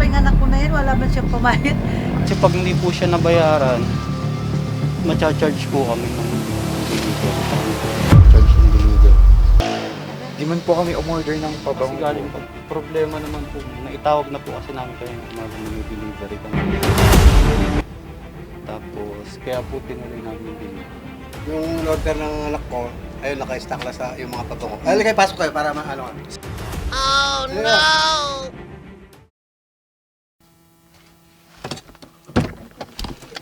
pa yung anak ko na yan, wala man siyang pamahit. Kasi pag hindi po siya nabayaran, macha-charge po kami ng delivery. Charge ng delivery. Di man po kami umorder ng Kasi pabango. galing pag problema naman po, naitawag na po kasi namin kayo ng umaga na may delivery kami. Tapos, kaya po tinuloy namin yung delivery. Yung order ng anak ko, ayun, naka-stack lang sa yung mga pabango. Ayun, kayo, pasok kayo para maano ka. Oh, no!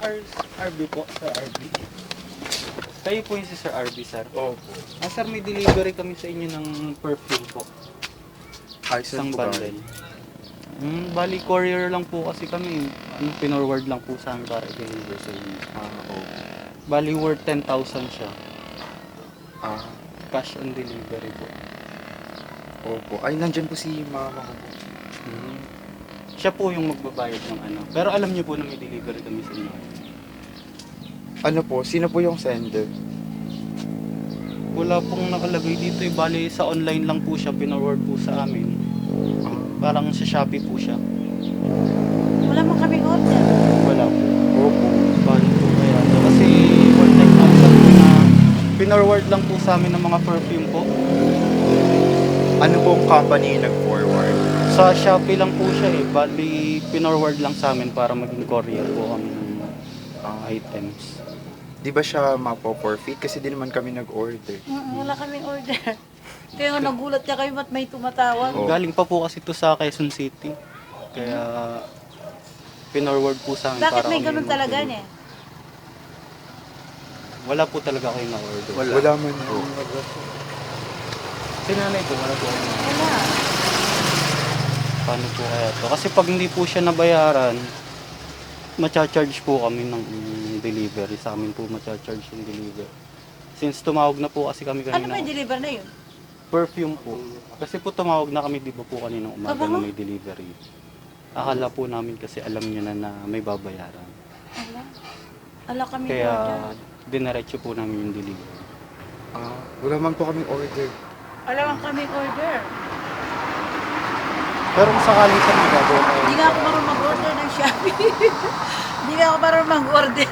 R- RB po, Sir RB. Kayo po yung si Sir RB, sir. Opo. Ah, sir, may delivery kami sa inyo ng perfume po. Ay, Isang saan po bundle. Hmm, bali, courier lang po kasi kami. Ano, pinorward lang po sa amin para i-deliver sa inyo. Ah, opo. Bali, worth 10,000 siya. Ah, Cash on delivery po. opo. Ay, nandyan po si mama ko. Hmm. Siya po yung magbabayad ng ano. Pero alam niyo po na may delivery kami sa inyo. Ano po? Sino po yung sender? Wala pong nakalagay dito eh. Bali, sa online lang po siya, pinorward po sa amin. Ah, Parang sa Shopee po siya. Wala man kaming order. Wala po. opo. Paano po kaya to? Kasi for 10,000 po na pinorward lang po sa amin ng mga perfume po. Ano pong company yung? Sa Shopee lang po siya eh. Bali, pinorward lang sa amin para maging courier po kami ng Ah, items. di ba siya mapo-forfeit? Kasi di naman kami nag-order. Mm, Wala kaming order. Kaya nga nagulat ka kayo ba't may tumatawag. Oh. Galing pa po kasi to sa Quezon City. Kaya pinorward po sa amin Bakit para may kami ganun talaga mag-deliver. niya? Wala po talaga kayo na-order. Wala, man po. Si nanay po, wala po Wala. Paano po kaya to? Kasi pag hindi po siya nabayaran, macha-charge po kami ng delivery. Sa amin po macha-charge yung delivery. Since tumawag na po kasi kami Ano kanina. may deliver na yun? Perfume po. Kasi po tumawag na kami di ba po kanina umaga na may delivery. Akala po namin kasi alam niyo na na may babayaran. Wala. Wala kaming Kaya order. diniretso po namin yung delivery. Ah, wala man po kami order. Wala man kaming order. Pero kung sakaling sa magagawa kayo. Hindi nga ako marunong mag-order ng Shopee. Hindi nga ako marunong mag-order.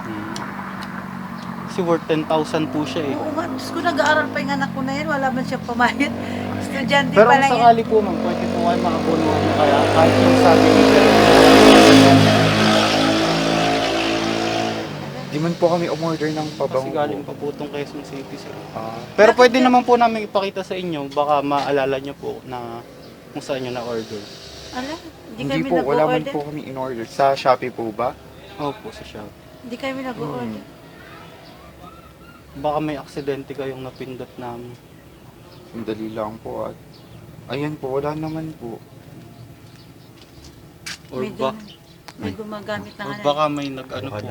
Hmm. Kasi worth 10,000 po siya eh. Oo nga, Diyos ko nag-aaral pa yung anak ko na yan, wala man siyang pamahit. Estudyante Pero pa kung lang yan. sakali po ma'am, pwede po kayo makapunuhan niyo kaya kahit yung sabi ni Sir. Di man po kami umorder ng pabango. Kasi galing pa po itong Quezon City sir. Ah, Pero pwede naman po namin ipakita sa inyo, baka maalala niyo po na kung saan niyo na-order. Ala, hindi, hindi kami po, wala man nag-order. po kami in-order. Sa Shopee po ba? Opo, sa shop. Hindi kami nag-order. Baka may aksidente kayong napindot namin. Sandali lang po at... Ayan po, wala naman po. Or, may, ba, ganun. may gumagamit ng or ano. baka may nag ano po,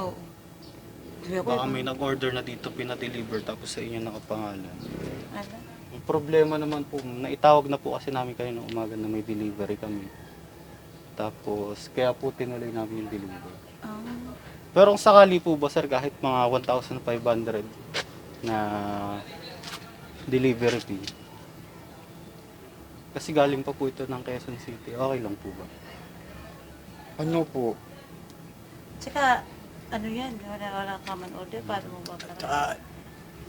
Oo. Ko, baka may nag-order na dito pinadeliver tapos sa inyo nakapangalan. ala. Ang problema naman po, naitawag na po kasi namin kayo ng umaga na may delivery kami. Tapos, kaya po tinuloy namin yung delivery. Ah. Pero kung sakali po ba sir, kahit mga 1,500 na delivery fee, kasi galing pa po ito ng Quezon City, okay lang po ba? Ano po? Tsaka, ano yan, wala, wala ka man order, paano mo ba para? Tsaka,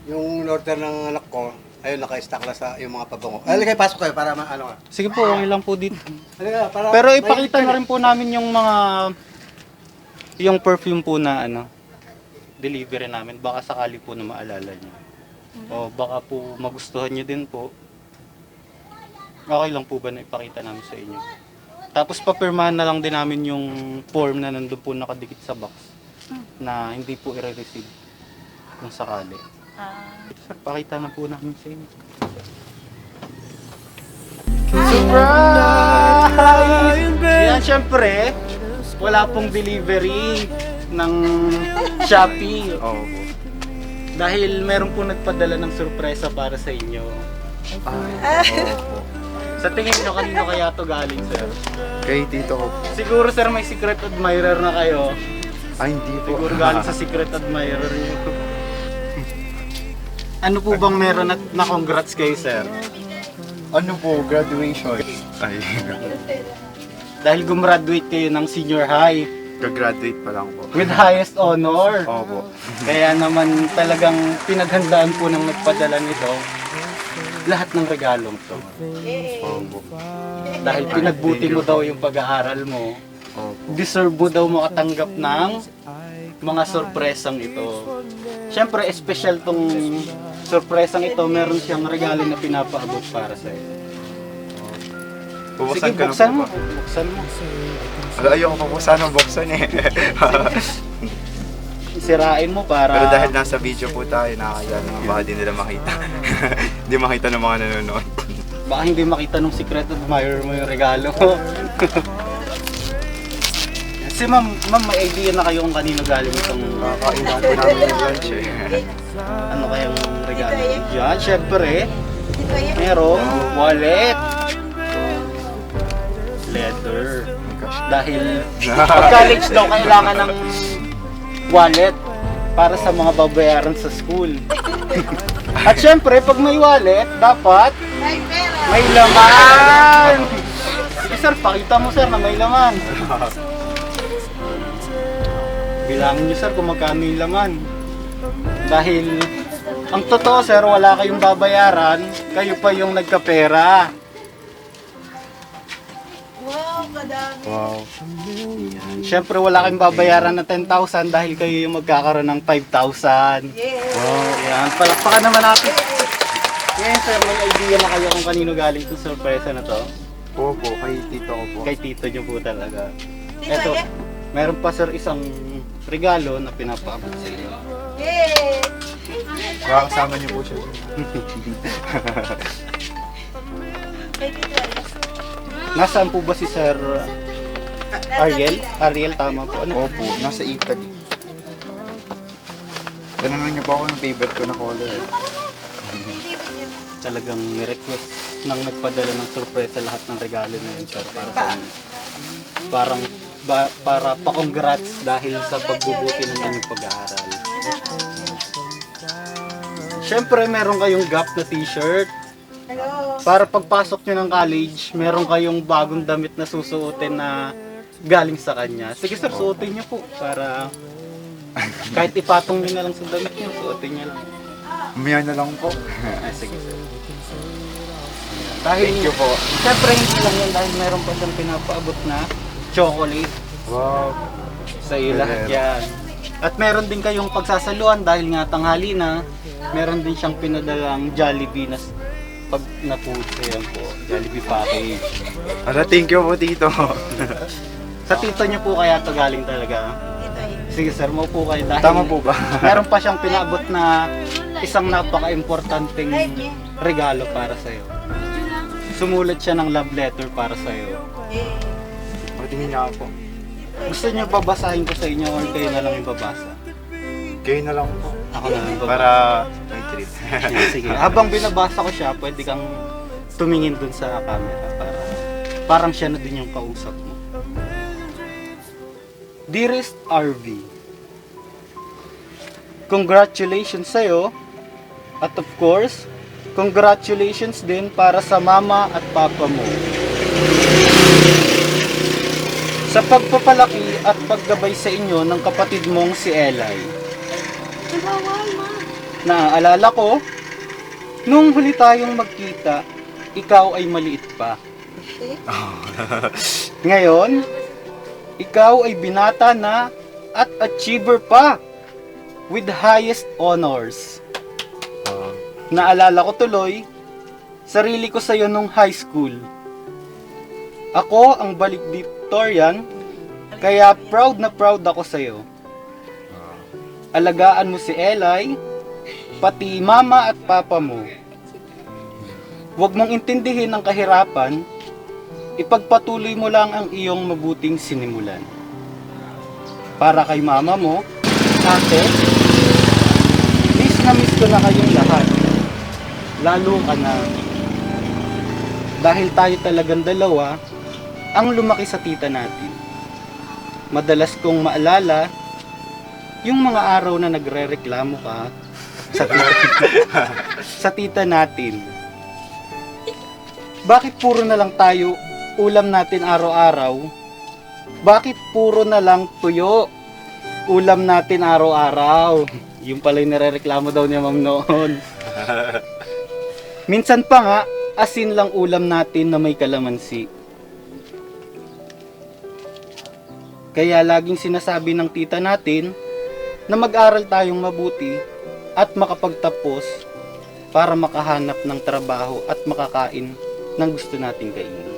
yung order ng anak ko, ayun, naka-stack lang sa yung mga pabango. Ayun, kayo, pasok kayo para maano ka. Sige po, okay lang po dito. Halika, para Pero ipakita na rin po namin yung mga yung perfume po na ano delivery namin baka sakali po na maalala niyo. O baka po magustuhan niyo din po. Okay lang po ba na ipakita namin sa inyo? Tapos papirmahan na lang din namin yung form na nandun po nakadikit sa box na hindi po i-receive kung sakali. Ah, pakita na po namin sa inyo. Surprise! Yan, syempre, wala pong delivery ng Shopee. Oo po. Dahil meron po nagpadala ng sorpresa para sa inyo. Ah. Sa tingin nyo, kanino kaya to galing, sir? Kay tito ko. Siguro, sir, may secret admirer na kayo. Ay, hindi po. Siguro galing sa secret admirer nyo. Ano po bang meron at na-congrats kayo, sir? Ano po, graduation. Ay, Dahil gumraduate kayo ng senior high gagraduate pa lang po. with highest honor. Opo. Kaya naman talagang pinaghandaan po ng nagpadala nito lahat ng regalong to. Opo. Dahil pinagbuti mo daw yung pag-aaral mo, Opo. deserve mo daw makatanggap ng mga sorpresang ito. Siyempre, special tong sorpresang ito, meron siyang regalo na pinapaabot para sa iyo. Bubuksan Sige, ko na buksan po mo. ba? Buksan mo. Ala, ayoko pa po sana buksan eh. Sirain mo para... Pero dahil nasa video po tayo, nakakaya naman baka di nila makita. Hindi makita ng mga nanonood. Baka hindi makita nung secret admirer mo yung regalo mo. si ma'am, ma'am, may idea na kayo kung kanino galing itong Nakakain na po namin yung lunch eh. ano kayang regalo. Yan, syempre, merong wallet. Leather. Dahil pag college daw, kailangan ng wallet para sa mga babayaran sa school. At syempre, pag may wallet, dapat may laman! Sige sir, pakita mo sir na may laman. Bilangin niyo sir kung magkano yung laman. Dahil ang totoo sir, wala kayong babayaran, kayo pa yung nagkapera. Wow, kadami. Wow. Siyempre wala kayong babayaran na 10,000 dahil kayo yung magkakaroon ng 5,000. Yeah. Wow, yan. Palakpakan naman natin. Yan sir, may idea na kayo kung kanino galing itong sorpresa na to. Opo, kay tito ko po. Kay tito niyo po talaga. Dito Eto, yan. meron pa sir isang regalo na pinapaabot sa inyo. Yeah. Baka kasama niyo po siya. Nasaan po ba si Sir Ariel? Ariel, tama po. Ano? Opo, nasa Italy. Tanongin niyo po ako ng favorite ko na color. Talagang request nang nagpadala ng sorpresa lahat ng regalo na yun, sir. Para sa inyo. Parang ba, para pa-congrats dahil sa pagbubuti ng inyong pag-aaral. Siyempre, meron kayong gap na t-shirt. Hello. Para pagpasok nyo ng college, meron kayong bagong damit na susuotin na galing sa kanya. Sige sir, suotin nyo po para kahit ipatong nyo na lang sa damit nyo, suotin nyo lang. Umaya na lang po. Ah, sige sir. Dahil, Thank you po. Siyempre hindi lang yan dahil meron pa siyang pinapaabot na chocolate Wow. sa iyo lahat yan. At meron din kayong pagsasaluan dahil nga tanghali na, meron din siyang pinadalang Jollibee na s- pag na-food yan po, Jollibee package. Ala, thank you po tito. Sa tito niyo po kaya to galing talaga? Sige sir, mo po kayo dahil Tama po ba? meron pa siyang pinabot na isang napaka-importanting regalo para sa iyo. Sumulat siya ng love letter para sa Patingin niya po. Gusto niyo babasahin ko sa inyo or kayo na lang yung babasa? Kayo na lang po. Ako na lang babasa. Para may trip. Sige. Habang binabasa ko siya, pwede kang tumingin dun sa camera para parang siya na din yung kausap mo. Dearest RV, Congratulations sa'yo at of course, congratulations din para sa mama at papa mo. Sa pagpapalaki at paggabay sa inyo ng kapatid mong si Eli. Naaalala ko, nung huli tayong magkita, ikaw ay maliit pa. Ngayon, ikaw ay binata na at achiever pa with highest honors. Naalala ko tuloy, sarili ko sa'yo nung high school. Ako ang valedictorian, kaya proud na proud ako sa'yo. Alagaan mo si Eli, pati mama at papa mo. Huwag mong intindihin ang kahirapan, ipagpatuloy mo lang ang iyong mabuting sinimulan. Para kay mama mo, ate, miss na miss ko na kayong lahat. Lalo ka na. Dahil tayo talagang dalawa, ang lumaki sa tita natin. Madalas kong maalala yung mga araw na nagre-reklamo ka sa tita, sa tita natin. bakit puro na lang tayo ulam natin araw-araw? Bakit puro na lang tuyo ulam natin araw-araw? Yung pala yung nirereklamo daw niya ma'am noon. Minsan pa nga, asin lang ulam natin na may kalamansi. Kaya laging sinasabi ng tita natin na mag-aral tayong mabuti at makapagtapos para makahanap ng trabaho at makakain ng gusto nating kainin.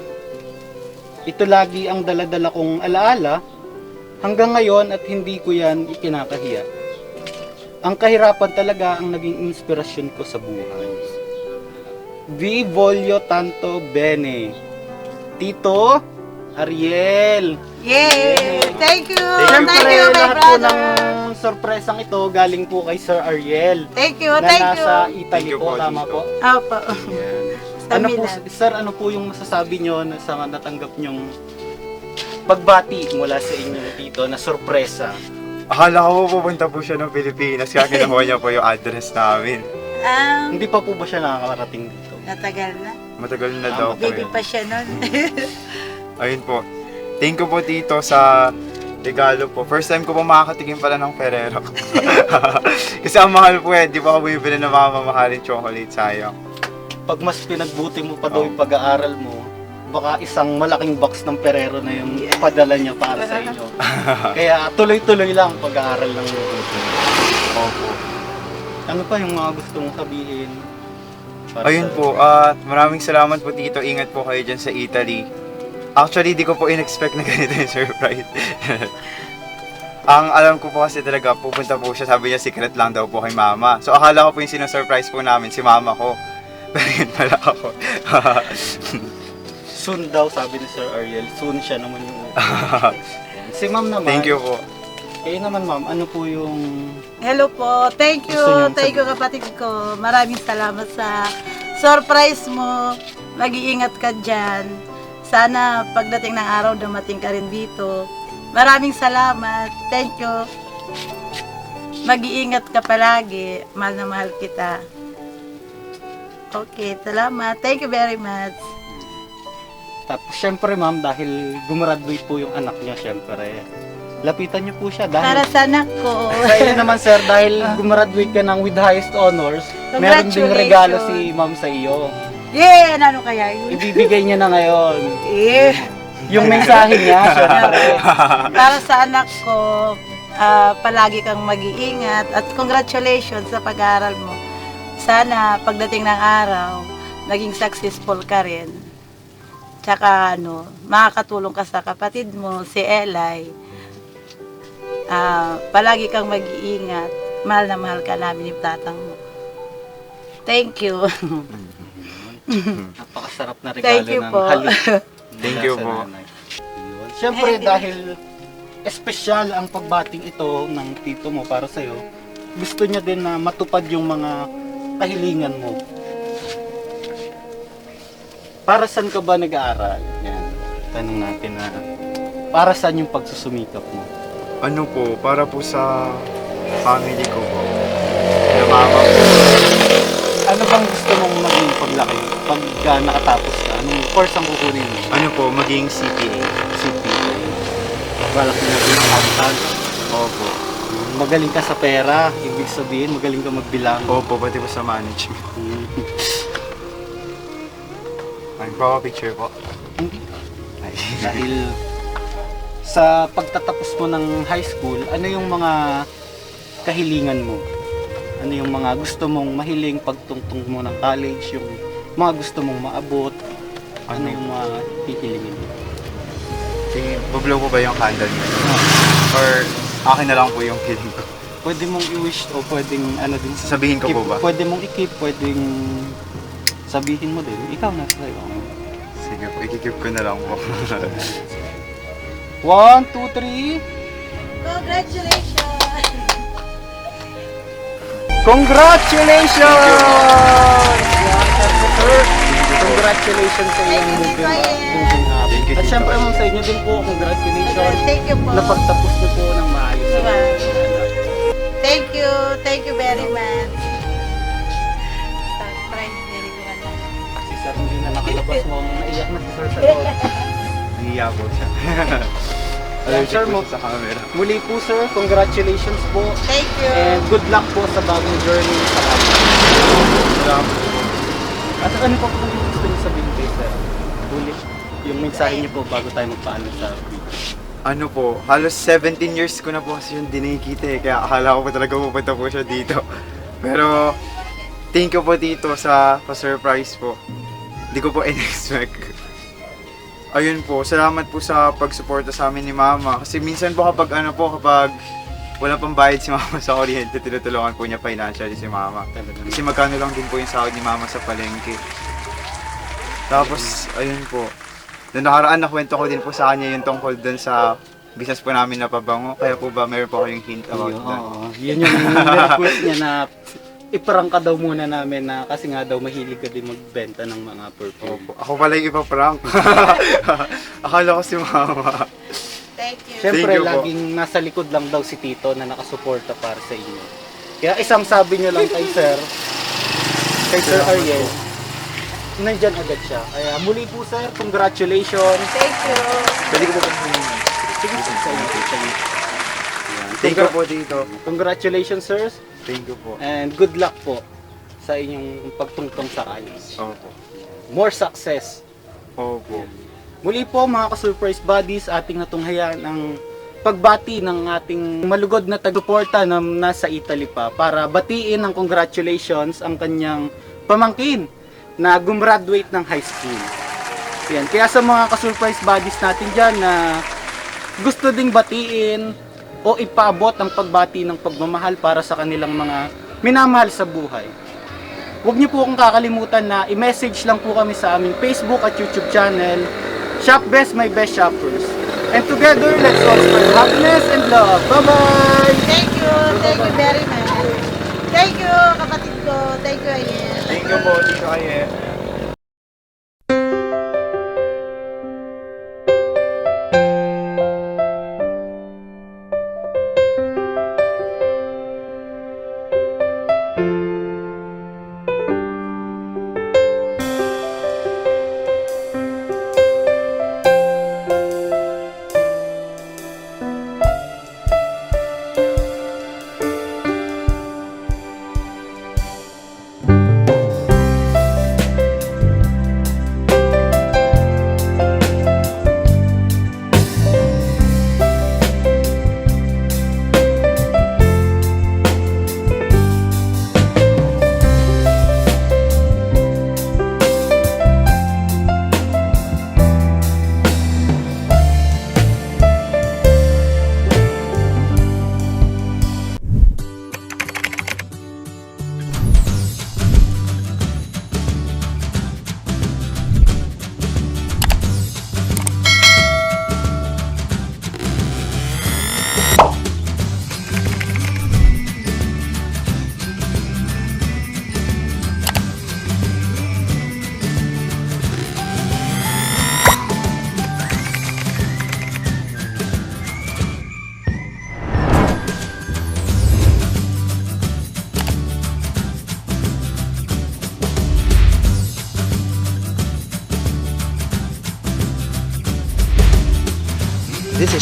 Ito lagi ang daladala kong alaala hanggang ngayon at hindi ko yan ikinakahiya. Ang kahirapan talaga ang naging inspirasyon ko sa buhay. Vi tanto bene. Tito Ariel. Yay! Thank you! Siyempre, Thank you, my lahat po brother! ng sorpresang ito galing po kay Sir Ariel. Thank you, na thank you! nasa Italy Thank you po, po, tama Tito. po. Opo. Sa Ano po, Milan. sir, ano po yung masasabi nyo na sa natanggap nyong pagbati mula sa inyong tito na sorpresa? Akala ko po pupunta po siya ng Pilipinas kaya kinuha niya po yung address namin. Um, Hindi pa po ba siya nakakarating dito? natagal na. Matagal na Ah, daw po Baby yun. pa siya nun. Ayun po. Thank you po Tito sa regalo po. First time ko po makakatikim pala ng Ferrero. Kasi ang mahal po eh. Di pa ako bibili ng mga mamahaling chocolate. Sayang. Pag mas pinagbuti mo pa daw yung pag-aaral mo, baka isang malaking box ng Ferrero na yung padala niya para sa inyo. Kaya tuloy-tuloy lang ang pag-aaral ng mabuti. Opo. Ano pa yung mga gusto mong sabihin? Para Ayun sa- po. At maraming salamat po Tito. Ingat po kayo dyan sa Italy. Actually, di ko po in-expect na ganito yung surprise. Ang alam ko po kasi talaga, pupunta po siya, sabi niya secret lang daw po kay mama. So akala ko po yung sinosurprise po namin, si mama ko. Pero yun pala ako. Soon daw, sabi ni Sir Ariel. Soon siya naman yung... si ma'am naman. Thank you po. Kayo naman ma'am, ano po yung... Hello po. Thank you. Gusto niyong Thank you kapatid ko. Maraming salamat sa surprise mo. Mag-iingat ka dyan. Sana pagdating ng araw dumating ka rin dito. Maraming salamat. Thank you. Mag-iingat ka palagi. Mahal na mahal kita. Okay, salamat. Thank you very much. Tapos syempre ma'am, dahil gumraduate po yung anak niya, syempre. Lapitan niyo po siya Para dahil... sa anak ko. Sa iyo naman sir, dahil gumraduate ka ng with highest honors, meron ding regalo si ma'am sa iyo. Yeah, ano kaya yun? Ibibigay niya na ngayon. Yeah. Yung mensahe niya, syempre. Para sa anak ko, ah, palagi kang mag-iingat at congratulations sa pag-aaral mo. Sana pagdating ng araw, naging successful ka rin. Tsaka ano, makakatulong ka sa kapatid mo, si Eli. Ah, palagi kang mag-iingat. Mahal na mahal ka namin ni tatang mo. Thank you. Napakasarap na regalo Thank you ng po. halik. Thank you po. Siyempre, dahil espesyal ang pagbating ito ng tito mo para sa'yo, gusto niya din na matupad yung mga kahilingan mo. Para saan ka ba nag-aaral? Yan. Tanong natin na para saan yung pagsusumikap mo? Ano po, para po sa family ko po. Na mama gusto mong maging paglaki? Pag ah, nakatapos ka, anong course ang kukunin mo? Ano po, maging CPA. CPA. Balak mo maging accountant. Opo. Magaling ka sa pera, ibig sabihin magaling ka magbilang. Opo, pati po sa management. Ay, baka picture po. Ay. Dahil sa pagtatapos mo ng high school, ano yung mga kahilingan mo? Ano yung mga gusto mong mahiling pagtungtong mo ng college, yung mga gusto mong maabot, ano Ano? yung mga hihilingin mo? Sige, bublow ko ba yung candle niyo? Or akin na lang po yung feeling ko? Pwede mong i-wish o pwedeng ano din Sasabihin ko keep, po ba? Pwede mong i-keep, pwedeng sabihin mo din. Ikaw na sa'yo. Sige po, ikikip ko na lang po. One, two, three. Congratulations! Congratulations! Sir. Congratulations sa Thank you, moving, Ryan. moving up. Thank you, At Tito. syempre ma'am sa inyo din po, congratulations. Thank you po. Napagtapos niyo po ng maayos. Diba? Thank you. Thank you very much. Surprise, very good. Si sir hindi na nakalabas Labas mo, naiyak na si Sir sa loob. Nahiya po siya. Ayan, sir, Allergic po siya sa camera. Muli po sir, congratulations po. Thank you. And good luck po sa bagong journey sa kanya. Salamat. At ano po kung gusto niyo sabihin kay sir? Huli, yung mensahe niyo po bago tayo magpaalam sa video. Ano po, halos 17 years ko na po kasi yung dinikita eh. Kaya akala ko pa talaga pupunta po siya dito. Pero, thank you po dito sa pa-surprise po. Hindi ko po in-expect. Ayun po, salamat po sa pagsuporta sa amin ni Mama. Kasi minsan po kapag ano po, kapag wala pang bayad si Mama sa kuryente, tinutulungan po niya financially si Mama. Kasi magkano lang din po yung sahod ni Mama sa palengke. Tapos, ayun po. Noong nakaraan, nakwento ko din po sa kanya yung tungkol dun sa business po namin na pabango. Kaya po ba, meron po kayong hint about Oo, that? oo. Yun yung request niya na iparangka daw muna namin na kasi nga daw mahilig ka din magbenta ng mga perfume. Opo. Ako pala yung ipaprank. Akala ko si Mama. Thank you. Siyempre, Thank you po. laging nasa likod lang daw si Tito na nakasuporta para sa inyo. Kaya isang sabi niyo lang kay Sir, kay Sir Salamat Ariel, nandyan agad siya. Kaya muli po Sir, congratulations. Thank you. Pwede ko po? Sige, sige. Ayan. Thank you po dito. Congratulations, sirs. Thank you po. And good luck po sa inyong pagtungtong sa kanya. Opo. More success. Opo. Muli po mga ka-surprise buddies, ating natunghayan ang pagbati ng ating malugod na taguporta na nasa Italy pa para batiin ng congratulations ang kanyang pamangkin na gumraduate ng high school. Yan. Kaya sa mga ka-surprise buddies natin dyan na gusto ding batiin o ipaabot ang pagbati ng pagmamahal para sa kanilang mga minamahal sa buhay. Huwag niyo po akong kakalimutan na i-message lang po kami sa aming Facebook at YouTube channel, Shop Best My Best Shoppers. And together, let's all spread happiness and love. Bye-bye! Thank you. Thank you very much. Thank you, kapatid ko. Thank you, Ayen. Thank you po, Tito Aye.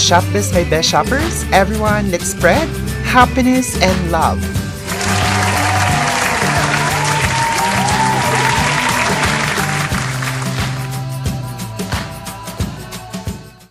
Shop This My Best Shoppers. Everyone, let's spread happiness and love.